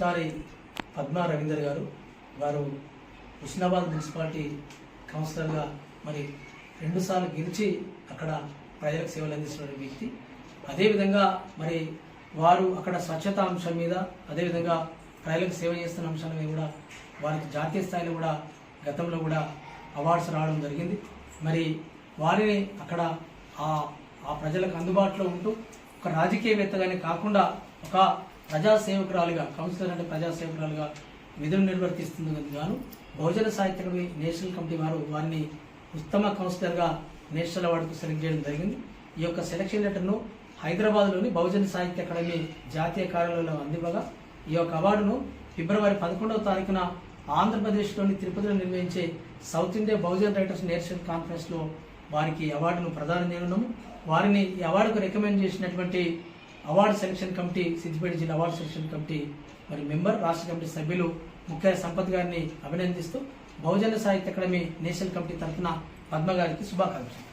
పద్మా రవీందర్ గారు వారు హుస్నాబాద్ మున్సిపాలిటీ కౌన్సిలర్గా మరి రెండుసార్లు గెలిచి అక్కడ ప్రజలకు సేవలు అందిస్తున్న వ్యక్తి. అదేవిధంగా మరి వారు అక్కడ స్వచ్ఛత అంశం మీద అదేవిధంగా ప్రజలకు సేవ చేస్తున్న అంశాల మీద కూడా వారికి జాతీయ స్థాయిలో కూడా గతంలో కూడా అవార్డ్స్ రావడం జరిగింది. మరి వారిని అక్కడ ఆ ఆ ప్రజలకు అందుబాటులో ఉంటూ ఒక రాజకీయవేత్తగానే కాకుండా ఒక ప్రజాసేవకురాలుగా కౌన్సిలర్ అంటే ప్రజాసేవకురాలుగా విధులు నిర్వర్తిస్తున్నందుకు గాను. బహుజన సాహిత్య అకాడమీ నేషనల్ కమిటీ వారు వారిని ఉత్తమ కౌన్సిలర్గా నేషనల్ అవార్డుకు సెలెక్ట్ చేయడం జరిగింది. ఈ యొక్క సెలక్షన్ లెటర్ను హైదరాబాద్లోని బహుజన సాహిత్య అకాడమీ జాతీయ కార్యాలయంలో అందివ్వగా ఈ యొక్క అవార్డును ఫిబ్రవరి పదకొండవ తారీఖున ఆంధ్రప్రదేశ్లోని తిరుపతిలో నిర్వహించే south India Bahujan writers national కాన్ఫరెన్స్లో వారికి అవార్డును ప్రదానం చేయనున్నాము. వారిని ఈ అవార్డుకు రికమెండ్ చేసినటువంటి అవార్డు సెలక్షన్ కమిటీ సిద్దిపేట జిల్లా అవార్డు సెలక్షన్ కమిటీ మరి మెంబర్ రాష్ట్ర కమిటీ సభ్యులు ముఖ్య సంపత్ గారిని అభినందిస్తూ బహుజన సాహిత్య అకాడమీ నేషనల్ కమిటీ తరఫున పద్మ గారికి శుభాకాంక్షలు.